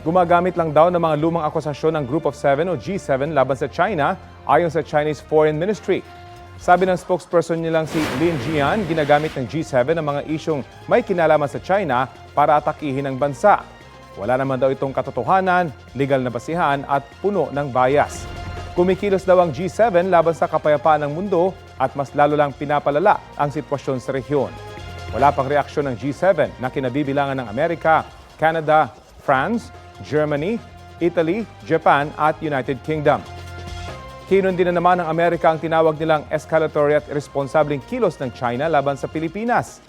Gumagamit lang daw ng mga lumang akusasyon ng Group of Seven o G7 laban sa China ayon sa Chinese Foreign Ministry. Sabi ng spokesperson nilang si Lin Jian, ginagamit ng G7 ang mga isyong may kinalaman sa China para atakihin ang bansa. Wala naman daw itong katotohanan, legal na basihan at puno ng bias. Kumikilos daw ang G7 laban sa kapayapaan ng mundo at mas lalo lang pinapalala ang sitwasyon sa rehiyon. Wala pang reaksyon ng G7 na kinabibilangan ng Amerika, Canada, France, Germany, Italy, Japan at United Kingdom. Kinundi na naman ng Amerika ang tinawag nilang escalatory at responsableng kilos ng China laban sa Pilipinas.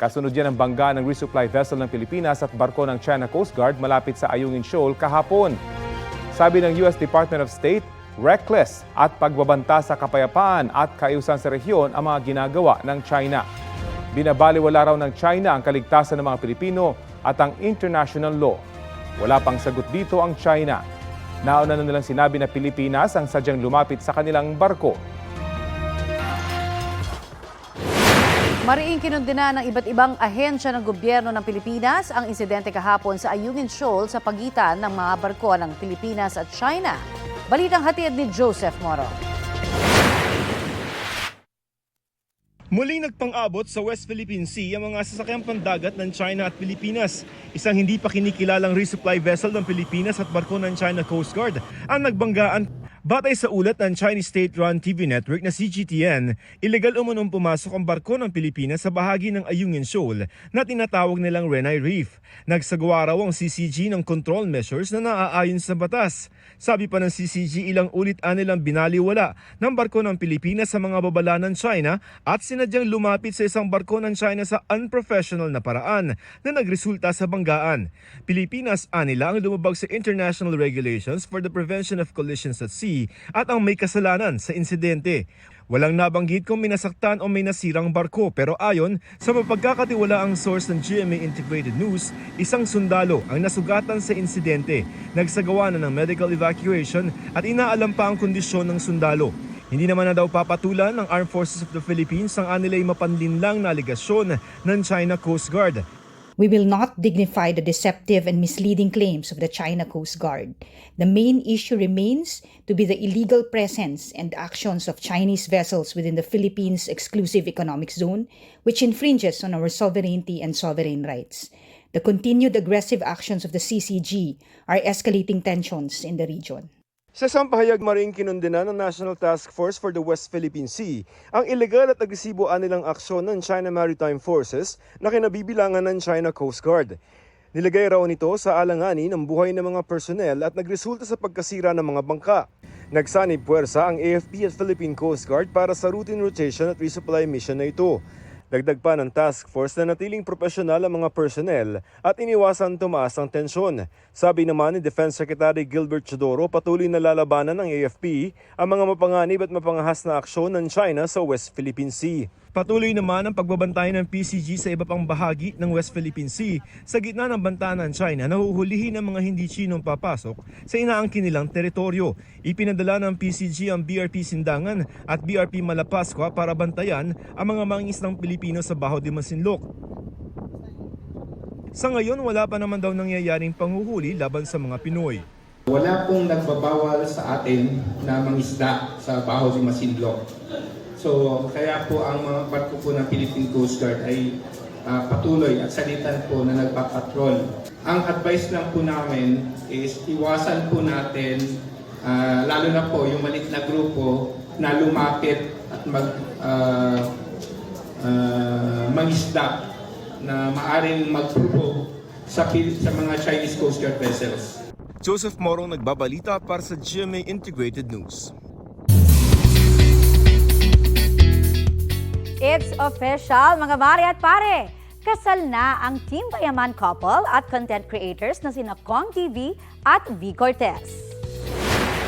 Kasunod yan ang bangga ng resupply vessel ng Pilipinas at barko ng China Coast Guard malapit sa Ayungin Shoal kahapon. Sabi ng US Department of State, reckless at pagbabanta sa kapayapaan at kaayusan sa rehiyon ang mga ginagawa ng China. Binabaliwala raw ng China ang kaligtasan ng mga Pilipino at ang international law. Wala pang sagot dito ang China. Nauna na nilang sinabi na Pilipinas ang sadyang lumapit sa kanilang barko. Mariing kinundina ng iba't ibang ahensya ng gobyerno ng Pilipinas ang insidente kahapon sa Ayungin Shoal sa pagitan ng mga barko ng Pilipinas at China. Balitang hatid ni Joseph Moro. Muling nagpang-abot sa West Philippine Sea ang mga sasakyang pandagat ng China at Pilipinas. Isang hindi pa kinikilalang resupply vessel ng Pilipinas at barko ng China Coast Guard ang nagbanggaan. Batay sa ulat ng Chinese state-run TV network na CGTN, ilegal umunong pumasok ang barko ng Pilipinas sa bahagi ng Ayungin Shoal na tinatawag nilang Renai Reef. Nagsagawa raw ang CCG ng control measures na naaayon sa batas. Sabi pa ng CCG ilang ulit anilang binaliwala ng barko ng Pilipinas sa mga babala ng China at sinadyang lumapit sa isang barko ng China sa unprofessional na paraan na nagresulta sa banggaan. Pilipinas anila ang lumabag sa international regulations for the prevention of collisions at sea at ang may kasalanan sa insidente. Walang nabanggit kung minasaktan o may nasirang barko pero ayon sa mapagkakatiwalaang source ng GMA Integrated News, isang sundalo ang nasugatan sa insidente. Nagsagawa na ng medical evacuation at inaalam pa ang kondisyon ng sundalo. Hindi naman na daw papatulan ng Armed Forces of the Philippines ang anilay mapanlinlang na aligasyon ng China Coast Guard. We will not dignify the deceptive and misleading claims of the China Coast Guard. The main issue remains to be the illegal presence and actions of Chinese vessels within the Philippines exclusive economic zone, which infringes on our sovereignty and sovereign rights. The continued aggressive actions of the CCG are escalating tensions in the region. Sa isang pahayag maring kinundina ng National Task Force for the West Philippine Sea ang ilegal at agresibo nilang aksyon ng China Maritime Forces na kinabibilangan ng China Coast Guard. Nilagay raw nito sa alanganin ng buhay ng mga personnel at nagresulta sa pagkasira ng mga bangka. Nagsanib puwersa ang AFP at Philippine Coast Guard para sa routine rotation at resupply mission na ito. Dagdag pa ng task force na natiling profesional ang mga personnel at iniwasan tumaas ang tensyon. Sabi naman ni Defense Secretary Gilbert Chodoro patuloy na lalabanan ng AFP ang mga mapanganib at mapangahas na aksyon ng China sa West Philippine Sea. Patuloy naman ang pagbabantay ng PCG sa iba pang bahagi ng West Philippine Sea sa gitna ng banta ng China na huhulihin ang mga hindi Chinong papasok sa inaangkin nilang teritoryo. Ipinadala ng PCG ang BRP Sindangan at BRP Malapascua para bantayan ang mga mangislang Pilipino sa Baho de Masinloc. Sa ngayon, wala pa naman daw nangyayaring panghuhuli laban sa mga Pinoy. Wala pong nagbabawal sa atin na mangisda sa Baho de Masinloc. So, kaya po ang mga barko po ng Philippine Coast Guard ay ah, patuloy at salitan po na nagpapatrol. Ang advice lang po namin is iwasan po natin, ah, lalo na po yung malit na grupo na lumapit at mag, ah, ah, mangisda na maaring magpulbo sa, sa mga Chinese Coast Guard vessels. Joseph Morong nagbabalita para sa GMA Integrated News. It's official, mga mare at pare! Kasal na ang Team Bayaman couple at content creators na sina Kong TV at V. Cortez.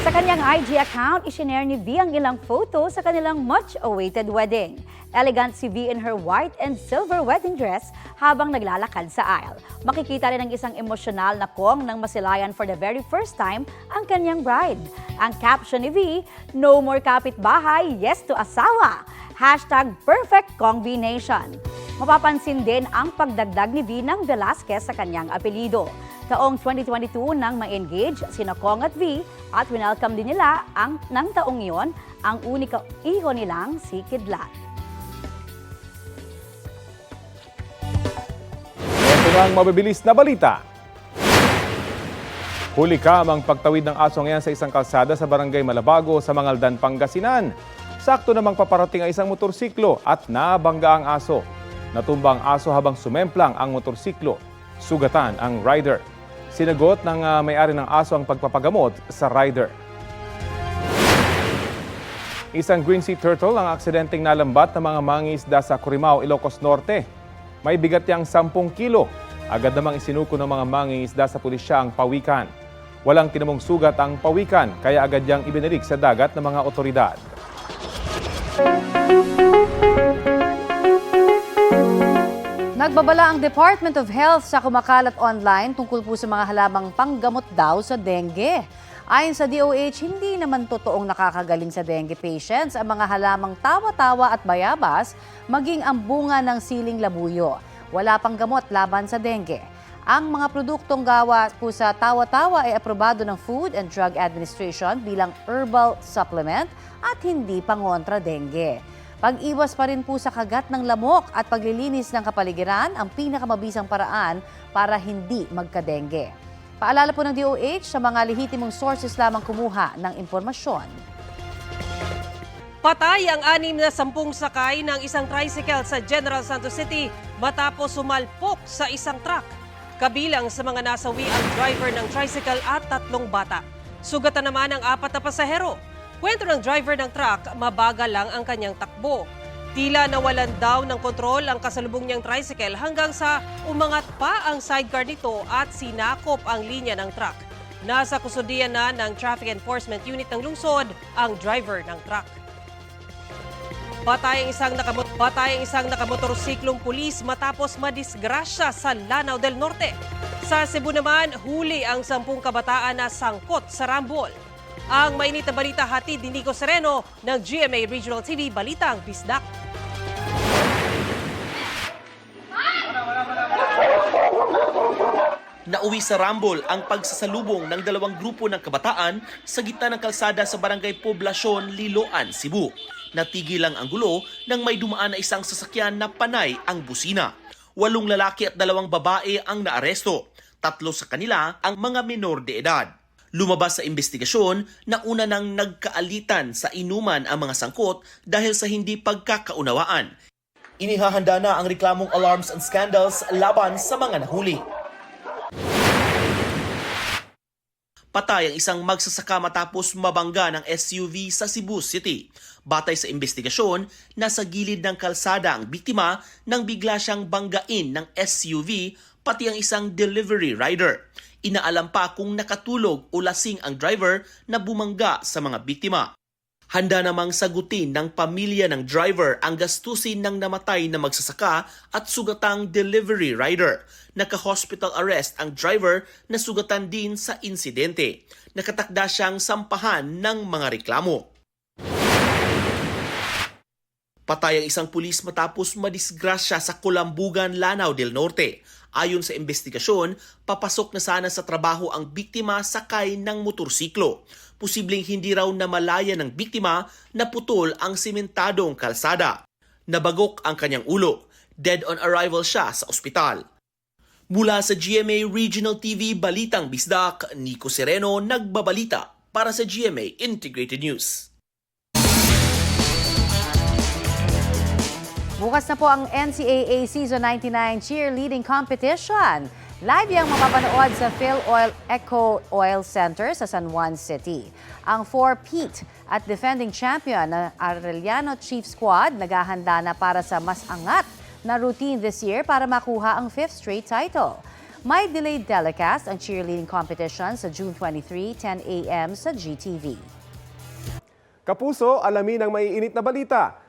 Sa kanyang IG account, isinare ni V ang ilang photo sa kanilang much-awaited wedding. Elegant si V in her white and silver wedding dress habang naglalakad sa aisle. Makikita rin ang isang emosyonal na Kong nang masilayan for the very first time ang kanyang bride. Ang caption ni V, No more kapitbahay, yes to asawa. Hashtag perfect combination. Mapapansin din ang pagdagdag ni V ng Velasquez sa kanyang apelido. Taong 2022 nang ma-engage sina Kong at V at winelcome din nila ang, ng taong iyon ang unika iho nilang si Kidlat. Ito na ang mabibilis na balita. Huli kam ang pagtawid ng aso ngayon sa isang kalsada sa barangay Malabago sa Mangaldan, Pangasinan. Sakto namang paparating ang isang motorsiklo at nabangga ang aso. Natumba ang aso habang sumemplang ang motorsiklo. Sugatan ang rider. Sinagot ng ah, may-ari ng aso ang pagpapagamot sa rider. Isang green sea turtle ang aksidenteng nalambat ng mga mangisda sa Curimao, Ilocos Norte. May bigat niyang 10 kilo. Agad namang isinuko ng mga mangingisda sa pulisya ang pawikan. Walang kinamong sugat ang pawikan, kaya agad niyang ibinalik sa dagat ng mga otoridad. Nagbabala ang Department of Health sa kumakalat online tungkol po sa mga halamang panggamot daw sa dengue. Ayon sa DOH, hindi naman totoong nakakagaling sa dengue patients ang mga halamang tawa-tawa at bayabas, maging ang bunga ng siling labuyo. Wala pang gamot laban sa dengue. Ang mga produktong gawa po sa tawa-tawa ay aprobado ng Food and Drug Administration bilang herbal supplement at hindi pangontra dengue. Pag-iwas pa rin po sa kagat ng lamok at paglilinis ng kapaligiran ang pinakamabisang paraan para hindi magka-dengue. Paalala po ng DOH sa mga lehitimong sources lamang kumuha ng impormasyon. Patay ang anim na sampung sakay ng isang tricycle sa General Santos City matapos sumalpok sa isang truck. Kabilang sa mga nasawi ang driver ng tricycle at tatlong bata. Sugatan naman ang apat na pasahero. Kwento ng driver ng truck, mabagal lang ang kanyang takbo. Tila nawalan daw ng kontrol ang kasalubong niyang tricycle hanggang sa umangat pa ang sidecar nito at sinakop ang linya ng truck. Nasa kusudian na ng Traffic Enforcement Unit ng lungsod ang driver ng truck. Patay ang isang nakamot patay ang isang nakamotorsiklong pulis matapos madisgrasya sa Lanao del Norte. Sa Cebu naman, huli ang sampung kabataan na sangkot sa rambol. Ang mainit na balita hatid ni Nico Sereno ng GMA Regional TV Balitang Bisdak. Nauwi sa Rambol ang pagsasalubong ng dalawang grupo ng kabataan sa gitna ng kalsada sa barangay Poblasyon, Liloan, Cebu. Natigil lang ang gulo nang may dumaan na isang sasakyan na panay ang busina. Walong lalaki at dalawang babae ang naaresto. Tatlo sa kanila ang mga menor de edad. Lumabas sa investigasyon na una nang nagkaalitan sa inuman ang mga sangkot dahil sa hindi pagkakaunawaan. Inihahanda na ang reklamong alarms and scandals laban sa mga nahuli. Patay ang isang magsasaka matapos mabangga ng SUV sa Cebu City. Batay sa investigasyon, nasa gilid ng kalsada ang biktima nang bigla siyang banggain ng SUV pati ang isang delivery rider. Inaalam pa kung nakatulog o lasing ang driver na bumangga sa mga biktima. Handa namang sagutin ng pamilya ng driver ang gastusin ng namatay na magsasaka at sugatang delivery rider. Naka-hospital arrest ang driver na sugatan din sa insidente. Nakatakda siyang sampahan ng mga reklamo. Patay ang isang pulis matapos madisgrasya sa Kulambugan, Lanao del Norte. Ayon sa investigasyon, papasok na sana sa trabaho ang biktima sakay ng motorsiklo. Posibleng hindi raw namalaya ng biktima na putol ang simentadong kalsada. Nabagok ang kanyang ulo. Dead on arrival siya sa ospital. Mula sa GMA Regional TV Balitang Bisdak, Nico Sereno nagbabalita para sa GMA Integrated News. Bukas na po ang NCAA Season 99 Cheerleading Competition. Live yung mapapanood sa Phil Oil Eco Oil Center sa San Juan City. Ang 4-peat at defending champion na Arellano Chief Squad naghahanda na para sa mas angat na routine this year para makuha ang fifth straight title. May delayed telecast ang cheerleading competition sa June 23, 10 a.m. sa GTV. Kapuso, alamin ang maiinit na balita.